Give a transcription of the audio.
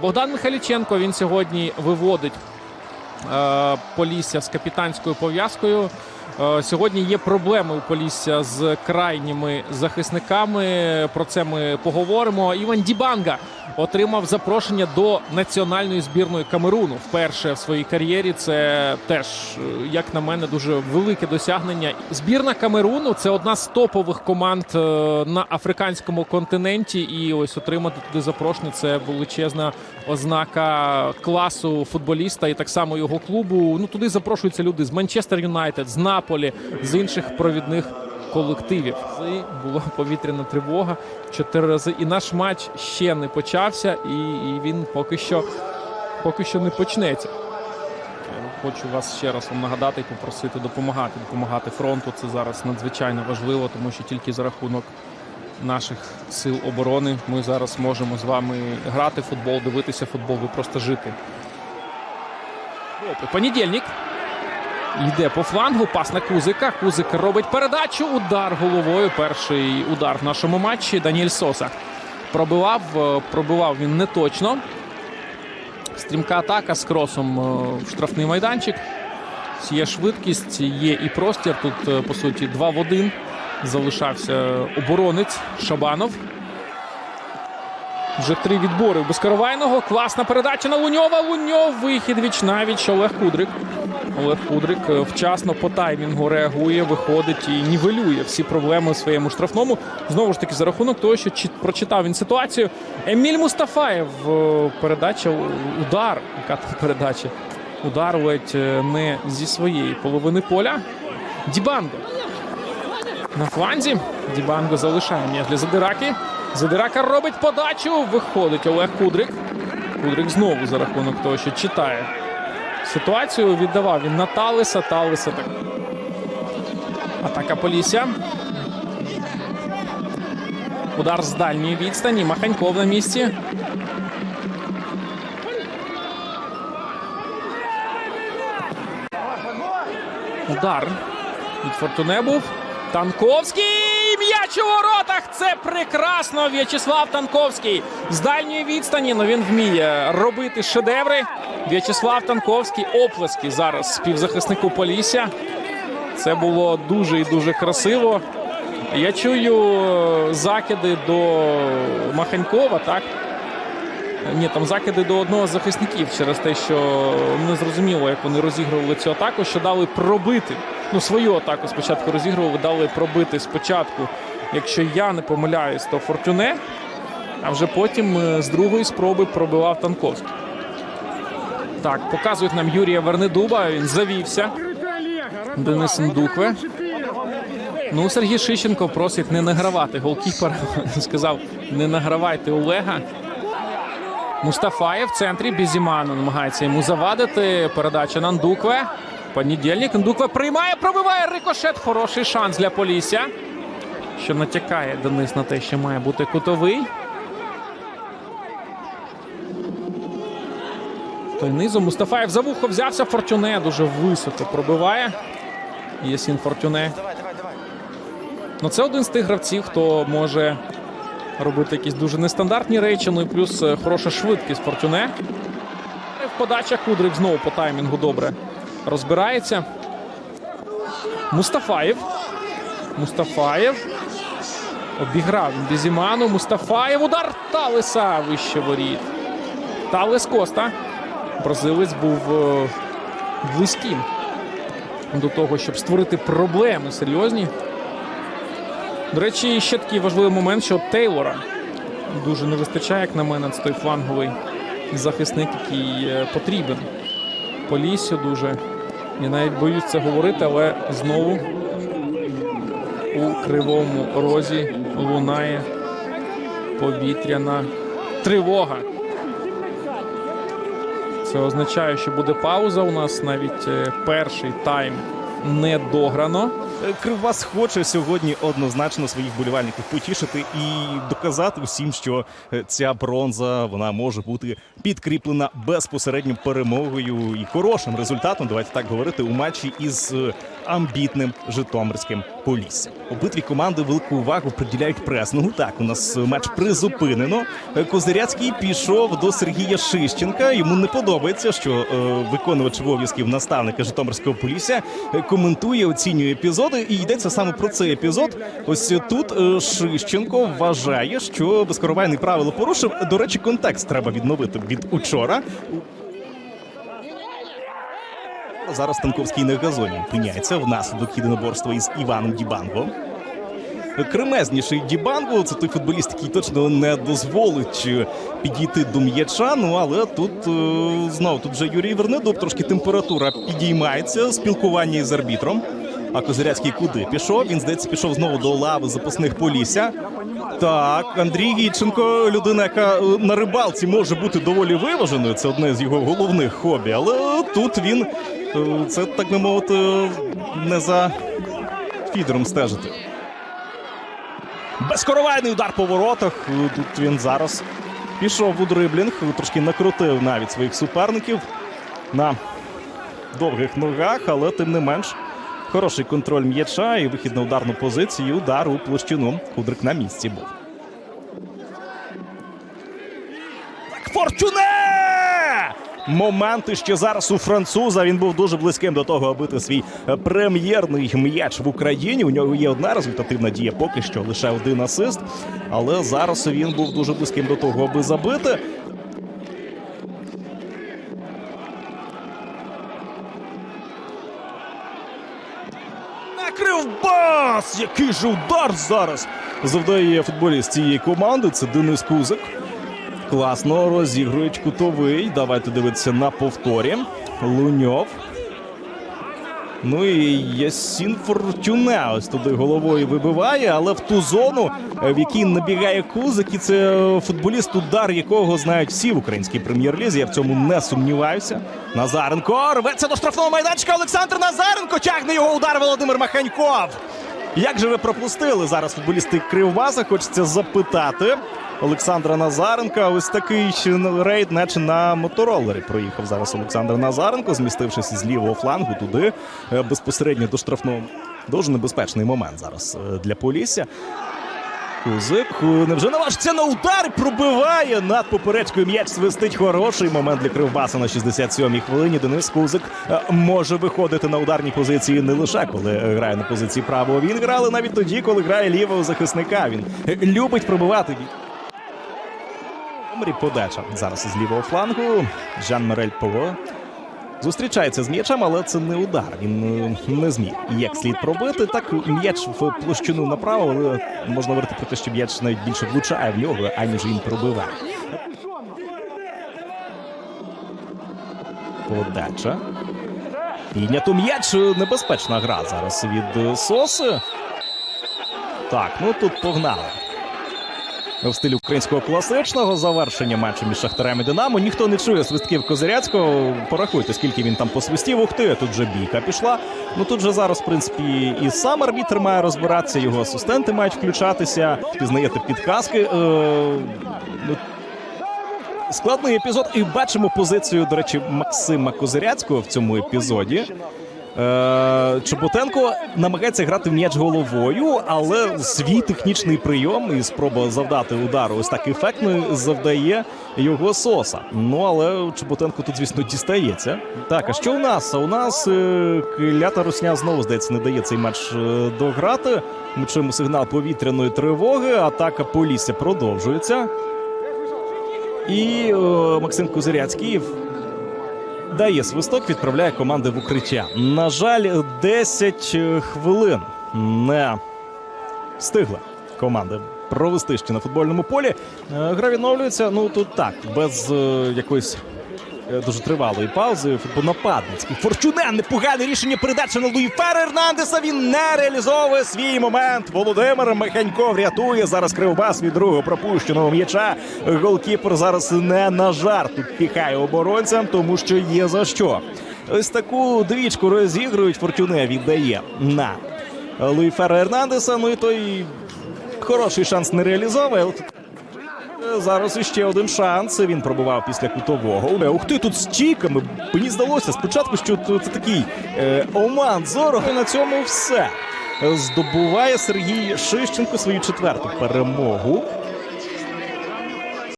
Богдан Михайліченко він сьогодні виводить е, Полісся з капітанською пов'язкою. Е, Сьогодні є проблеми у Полісся з крайніми захисниками. Про це ми поговоримо. Іван Дібанга отримав запрошення до національної збірної Камеруну. Вперше в своїй кар'єрі це теж, е, як на мене, дуже велике досягнення. Збірна Камеруну це одна з топових команд е, на африканському континенті. І ось отримати туди запрошення це величезна ознака класу футболіста і так само його клубу. Ну туди запрошуються люди з Манчестер Юнайтед, з Наполі, з інших провідних колективів. Була повітряна тривога чотири рази. І наш матч ще не почався, і, і він поки що, поки що не почнеться. Хочу вас ще раз вам нагадати і попросити допомагати. Допомагати фронту. Це зараз надзвичайно важливо, тому що тільки за рахунок наших сил оборони ми зараз можемо з вами грати в футбол, дивитися футбол, ви просто жити. Понедільник. Йде по флангу, пас на Кузика. Кузик робить передачу. Удар головою. Перший удар в нашому матчі. Даніель Соса пробивав. е, Пробивав він не точно. Стрімка атака з кросом е, в штрафний майданчик. Є швидкість, є і простір. Тут, е, по суті, 2 в 1. Залишався оборонець Шабанов. Вже три відбори у Безкоровайного. Класна передача на Луньова. Луньов. Вихід віч навіч. Олег Кудрик. Олег Кудрик е, вчасно по таймінгу реагує, виходить і нівелює всі проблеми у своєму штрафному. Знову ж таки, за рахунок того, що чит- прочитав він ситуацію. Еміль Мустафаєв. е, Передача, удар. Яка передача? Удар ледь е, не зі своєї половини поля. Дібанго. На фланзі. Дібанго залишає м'яч для Задираки. Задирака робить подачу. Виходить Олег Кудрик. Кудрик знову за рахунок того, що читає ситуацію. Віддавав він на Талиса. Талиса так. Атака Полісся. Удар з дальньої відстані. Маханьков на місці. Удар від Фортуне був. Танковський! М'яч у воротах! Це прекрасно! В'ячеслав Танковський з дальньої відстані. Ну він вміє робити шедеври. В'ячеслав Танковський оплески зараз співзахиснику Полісся. Це було дуже і дуже красиво. Я чую е, закиди до Маханькова, так? Ні, там закиди до одного з захисників через те, що не зрозуміло, як вони розігрували цю атаку, що дали пробити. Ну, свою атаку спочатку розігрували, дали пробити спочатку, якщо я не помиляюсь, то Фортюне, а вже потім е, з другої спроби пробивав Танковський. Так, показують нам Юрія Вернедуба. Він завівся. Денис Ндукве. Ну, Сергій Шищенко просить не награвати голкіпера. Сказав, не награвайте Олега. Мустафаєв в центрі. Бізіман намагається йому завадити. Передача на Ндукве. Понедільник. Ндукве приймає, пробиває рикошет. Хороший шанс для Полісся. Що натякає Денис на те, що має бути кутовий. Той низом Мустафаєв за вухо взявся. Фортюне дуже високо пробиває. Єсін Фортюне. Ну, це один з тих гравців, хто може робити якісь дуже нестандартні речі. Ну і плюс е, хороша швидкість Фортюне. В Подача Кудрик знову по таймінгу добре розбирається. Мустафаєв. Мустафаєв. Обіграв Бізіману. Мустафаєв. Удар Талиса вище воріт. Талис Коста. Бразилець був е, близьким до того, щоб створити проблеми серйозні. До речі, ще такий важливий момент, що Тейлора дуже не вистачає, як на мене, це той фланговий захисник, який е, потрібен. Поліссю дуже. Я навіть боюсь це говорити, але знову у кривому розі лунає повітряна тривога. Це означає, що буде пауза. У нас навіть е, перший тайм не дограно. Кривбас хоче сьогодні однозначно своїх болівальників потішити і доказати всім, що е, ця бронза вона може бути підкріплена безпосередньо перемогою і хорошим результатом. Давайте так говорити у матчі із е, амбітним житомирським поліссям. Обидві команди велику увагу приділяють пресингу. Так, у нас матч призупинено. Козиряцький пішов до Сергія Шищенка. Йому не подобається, що е, виконувач обов'язків наставника Житомирського полісся е, коментує, оцінює епізоди. І йдеться саме про цей епізод. Ось тут е, Шищенко вважає, що безкоровайний правило порушив. До речі, контекст треба відновити від учора. Зараз Станковський на газоні опиняється внаслідок єдиноборства із Іваном Дібанго. Кремезніший Дібанго це той футболіст, який точно не дозволить е, підійти до м'яча. Ну але тут е, знову тут вже Юрій Вернедуб, трошки температура підіймається, спілкування із арбітром. А Козиряцький куди пішов? Він здається, пішов знову до лави запасних Полісся. Так, Андрій Гіченко, людина, яка е, на рибалці може бути доволі виваженою. Це одне з його головних хобі. Але тут він це так би мовити, не за фідером стежити. Безкоровайний удар по воротах. Е, Тут він зараз пішов у дриблінг, е, трошки накрутив навіть своїх суперників на довгих ногах, але тим не менш. Хороший контроль м'яча і вихід на ударну позицію. Удар у площину. Кудрик на місці був. Так, Форчуне! Моменти ще зараз у француза. Він був дуже близьким до того, аби свій е, прем'єрний м'яч в Україні. У нього є одна результативна дія, поки що лише один асист. Але зараз він був дуже близьким до того, аби забити. Накрив бас! Який же удар зараз завдає футболіст цієї команди. Це Денис Кузик. Класно розігрують кутовий. Давайте дивитися на повторі. Луньов. Ну і Ясін Фортюне ось туди головою вибиває, але в ту зону, е, в якій набігає Кузик, і це футболіст, удар якого знають всі в українській прем'єр-лізі. Я в цьому не сумніваюся. Назаренко рветься до штрафного майданчика. Олександр Назаренко тягне його удар Володимир Маханьков. Як же ви пропустили зараз футболісти Кривбаса? Хочеться запитати Олександра Назаренка. Ось такий рейд, наче на моторолері. Проїхав зараз Олександр Назаренко, змістившись з лівого флангу туди е, безпосередньо до штрафного. Дуже небезпечний момент зараз е, для Полісся. Кузик невже наважиться на удар пробиває над поперечкою м'яч свистить хороший момент для Кривбаса на 67-й хвилині. Денис Кузик е, може виходити на ударні позиції не лише коли е, грає на позиції правого. Він грає навіть тоді, коли грає лівого захисника. Він е, любить пробивати. Омрі подача зараз із лівого флангу. Жан Мерель Пово. Зустрічається з м'ячем, але це не удар. Він е, не зміг як слід пробити. Так м'яч в площину направо, але можна говорити про те, що м'яч навіть більше влучає в нього, аніж він пробиває. Подача. Піднято м'яч. Небезпечна гра зараз від Соси. Так, ну тут погнали. В стилі українського класичного завершення матчу між Шахтарем і Динамо. Ніхто не чує свистків Козиряцького. Порахуйте, скільки він там посвистів. Ух ти, тут вже бійка пішла. Ну тут же зараз, в принципі, і сам арбітр має розбиратися, його асистенти мають включатися. Пізнаєте підказки. Е, ну, Складний епізод, і бачимо позицію, до речі, Максима Козиряцького в цьому епізоді. Е, Чоботенко намагається грати в м'яч головою, але свій технічний прийом і спроба завдати удару ось так ефектно завдає його соса. Ну але Чоботенко тут, звісно, дістається. Так, а що у нас? У нас е, клята русня знову здається не дає цей матч е, дограти. Ми чуємо сигнал повітряної тривоги. Атака Полісся продовжується. І е, Максим Козиряцький дає свисток, відправляє команди в укриття. На жаль, 10 хвилин не встигла команда провести ще на футбольному полі. Е, Гра відновлюється. Ну тут так, без е, якоїсь. Е, Дуже тривалої паузи. Футбол нападницький. Форчуне непогане рішення передачі на Луї Фернандеса. Він не реалізовує свій момент. Володимир Миханько врятує зараз Кривбас від другого пропущеного м'яча. Голкіпер зараз не на жарт піхає оборонцям, тому що є за що. Ось таку двічку розігрують. Фортюне віддає на Луї Фернандеса. Ну і той хороший шанс не реалізовує. Зараз іще один шанс. Він пробував після кутового. Ух ти тут стійками. Мені здалося спочатку, що це такий е, оман зору. І на цьому все. Здобуває Сергій Шищенко свою четверту перемогу.